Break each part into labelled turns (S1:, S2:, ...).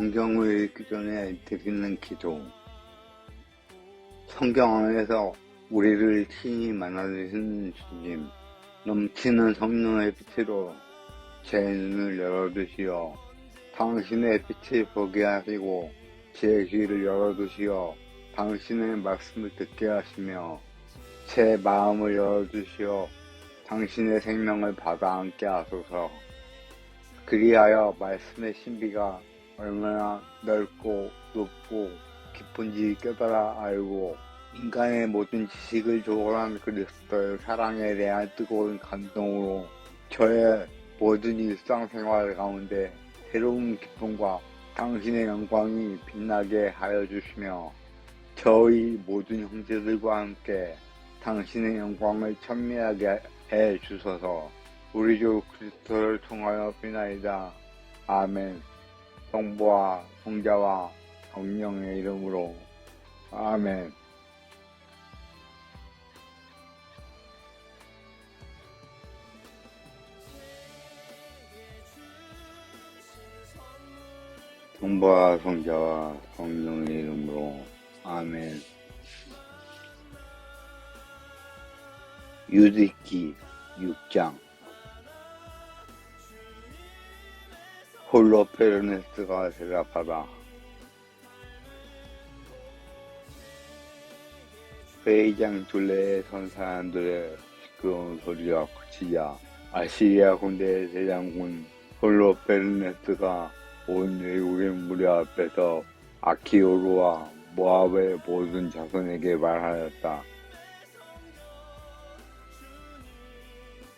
S1: 성경을 읽기 전에 드리는 기도. 성경 안에서 우리를 친히 만나주시는 주님, 넘치는 성령의 빛으로 제 눈을 열어두시어 당신의 빛을 보게 하시고 제 귀를 열어두시어 당신의 말씀을 듣게 하시며 제 마음을 열어주시어 당신의 생명을 받아 안게 하소서. 그리하여 말씀의 신비가 얼마나 넓고 높고 깊은지 깨달아 알고 인간의 모든 지식을 초월한 그리스도의 사랑에 대한 뜨거운 감동으로 저의 모든 일상생활 가운데 새로운 기쁨과 당신의 영광이 빛나게 하여 주시며 저희 모든 형제들과 함께 당신의 영광을 찬미하게 해 주소서 우리 주 그리스도를 통하여 비나이다. 아멘 성부와 성자와 성령의 이름으로. 아멘. 성부와 성자와 성령의 이름으로. 아멘. 유디기 6장 홀로 페르네스가 대답하다. 회의장 둘레에 선 사람들의 시끄러운 소리가 그치자 아시리아 군대의 대장군 홀로 페르네스가 온 외국인 무려 앞에서 아키오르와 모압의 모든 자손에게 말하였다.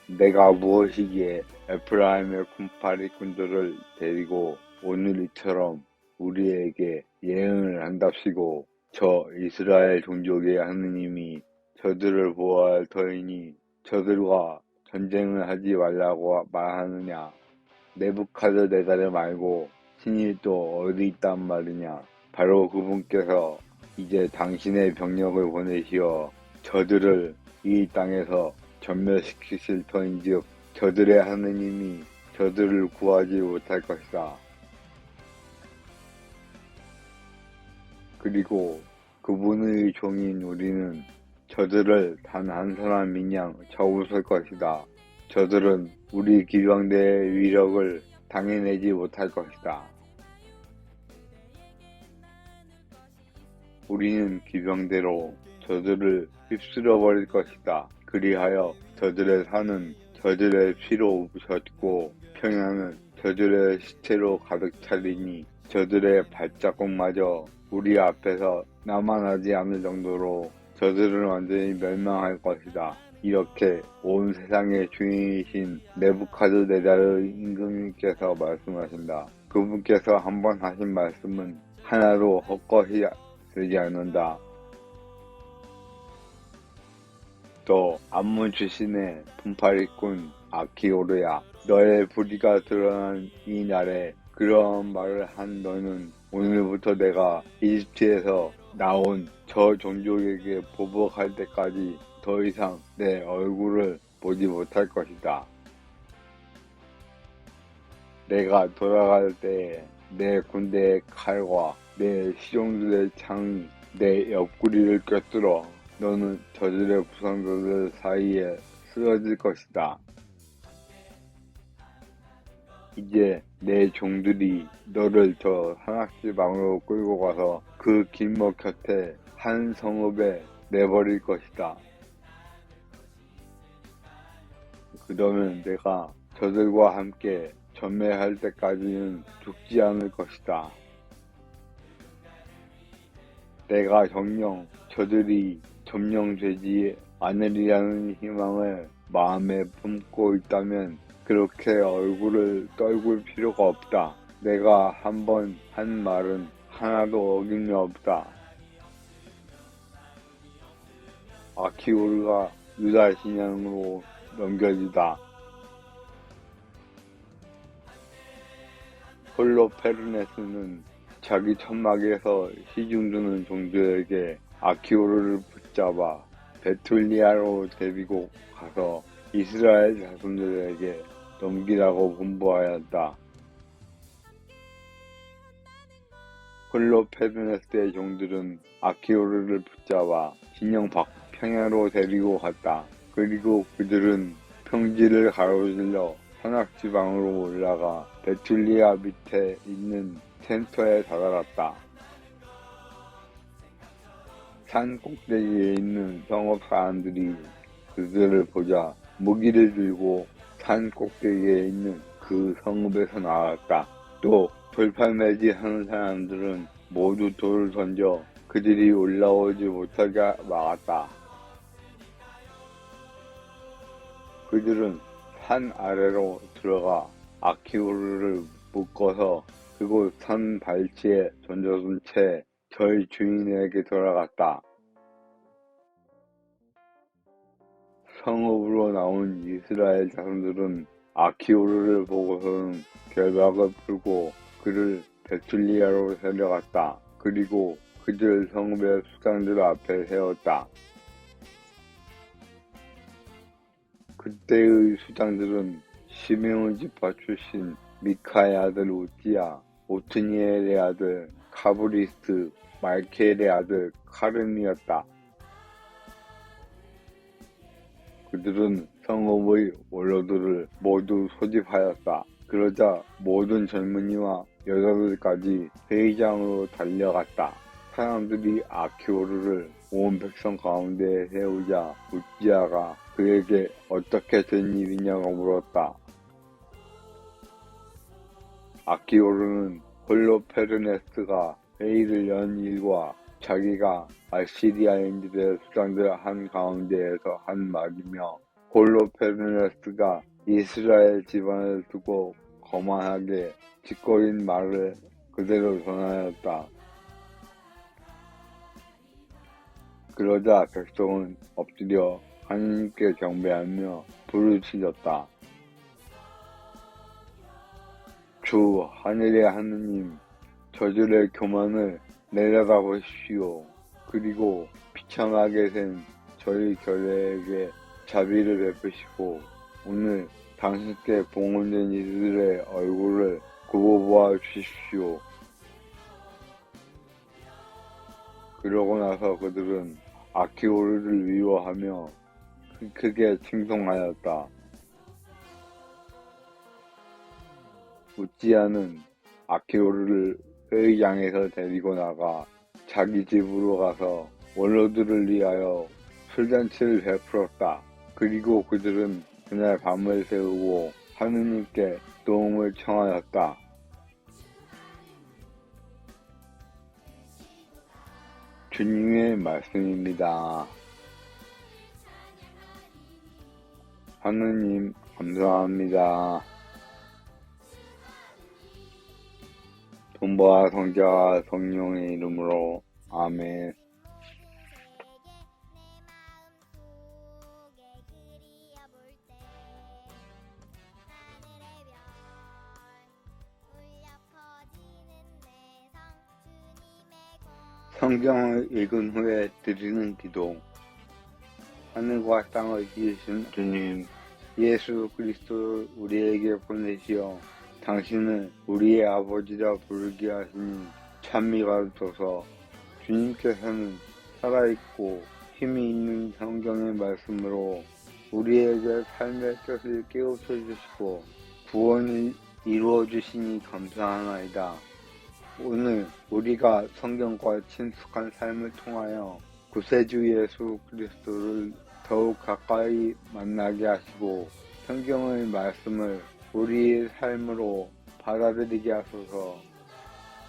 S1: 내가 무엇이기에 에프라임의 군파리 군들을 데리고 오늘 이처럼 우리에게 예언을 한답시고 저 이스라엘 종족의 하느님이 저들을 보호할 터이니 저들과 전쟁을 하지 말라고 말하느냐? 네부카드 네다를 말고 신이 또 어디 있단 말이냐? 바로 그분께서 이제 당신의 병력을 보내시어 저들을 이 땅에서 전멸시키실 터인즉 저들의 하느님이 저들을 구하지 못할 것이다. 그리고 그분의 종인 우리는 저들을 단 한 사람 이냥 저웃을 것이다. 저들은 우리 기병대의 위력을 당해내지 못할 것이다. 우리는 기병대로 저들을 휩쓸어 버릴 것이다. 그리하여 저들의 산은 저들의 피로 부셨고 평양은 저들의 시체로 가득 차리니 저들의 발자국마저 우리 앞에서 남아나지 않을 정도로 저들은 완전히 멸망할 것이다. 이렇게 온 세상의 주인이신 네부카드 네다르 임금님께서 말씀하신다. 그분께서 한 번 하신 말씀은 하나도 헛것이 되지 않는다. 또 암문 출신의 분파리꾼 아키오르야 너의 부리가 드러난 이 날에 그런 말을 한 너는 오늘부터 내가 이집트에서 나온 저 종족에게 보복할 때까지 더 이상 내 얼굴을 보지 못할 것이다. 내가 돌아갈 때에 내 군대의 칼과 내 시종들의 창이 내 옆구리를 꿰뚫어 너는 저들의 부상자들 사이에 쓰러질 것이다. 이제 내 종들이 너를 저 산악지방으로 끌고 가서 그 길목 곁에 한 성읍에 내버릴 것이다. 그러면 내가 저들과 함께 전매할 때까지는 죽지 않을 것이다. 내가 정령 저들이 점령되지 않으리라는 희망을 마음에 품고 있다면 그렇게 얼굴을 떨굴 필요가 없다. 내가 한번한 말은 하나도 어김이 없다. 아키오르가 유다 신앙으로 넘겨지다. 홀로 페르네스는 자기 천막에서 시중드는 종들에게 아키오르를 붙 잡아 베툴리아로 데리고 가서 이스라엘 자손들에게 넘기라고 분부하였다. 홀로페르네스의 종들은 아키오르를 붙잡아 진영 박평야로 데리고 갔다. 그리고 그들은 평지를 가로질러 산악지방으로 올라가 베툴리아 밑에 있는 센터에 다다랐다. 산 꼭대기에 있는 성읍 사람들이 그들을 보자 무기를 들고 산 꼭대기에 있는 그 성읍에서 나왔다. 또 돌팔매지 하는 사람들은 모두 돌을 던져 그들이 올라오지 못하게 막았다. 그들은 산 아래로 들어가 아키오르를 묶어서 그곳 산 발치에 던져둔 채 저희 주인에게 돌아갔다. 성읍으로 나온 이스라엘 자손들은 아키오르를 보고서는 결박을 풀고 그를 베툴리아로 데려갔다. 그리고 그들 성읍의 수장들 앞에 세웠다. 그때의 수장들은 시메온 지파 출신 미카의 아들 우찌야, 오트니엘의 아들 카브리스트, 말케엘의 아들 카름이었다. 그들은 성읍의 원로들을 모두 소집하였다. 그러자 모든 젊은이와 여자들까지 회의장으로 달려갔다. 사람들이 아키오르를 온 백성 가운데 세우자 우찌아가 그에게 어떻게 된 일이냐고 물었다. 아키오르는 홀로페르네스가 회의를 연 일과 자기가 아시리아인들의 수장들 한 가운데에서 한 말이며 홀로페르네스가 이스라엘 집안을 두고 거만하게 짓거린 말을 그대로 전하였다. 그러자 백성은 엎드려 하나님께 경배하며 부르짖었다. 주 하늘의 하느님 저들의 교만을 내려다 보십시오. 그리고 비참하게 된 저희 교회에게 자비를 베푸시고 오늘 당신께 봉헌된 이들의 얼굴을 굽어보아 주십시오. 그러고 나서 그들은 아키오르를 위로하며 크게 칭송하였다. 우찌아는 아키오르를 회의장에서 데리고 나가 자기 집으로 가서 원로들을 위하여 술잔치를 베풀었다. 그리고 그들은 그날 밤을 새우고 하느님께 도움을 청하였다. 주님의 말씀입니다. 하느님 감사합니다. 돈보와 성자와 성령의 이름으로 아멘. 성경을 읽은 후에 드리는 기도. 하늘과 땅을 지으신 주님, 예수 그리스도 우리에게 보내시어 당신을 우리의 아버지라 부르게 하시니 찬미가 되소서 주님께서는 살아있고 힘이 있는 성경의 말씀으로 우리에게 삶의 뜻을 깨우쳐 주시고 구원을 이루어 주시니 감사하나이다. 오늘 우리가 성경과 친숙한 삶을 통하여 구세주 예수 그리스도를 더욱 가까이 만나게 하시고 성경의 말씀을 우리의 삶으로 받아들이게 하소서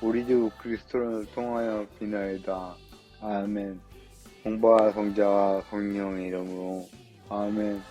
S1: 우리 주 그리스도를 통하여 비나이다. 아멘. 공부와 성자와 성령의 이름으로 아멘.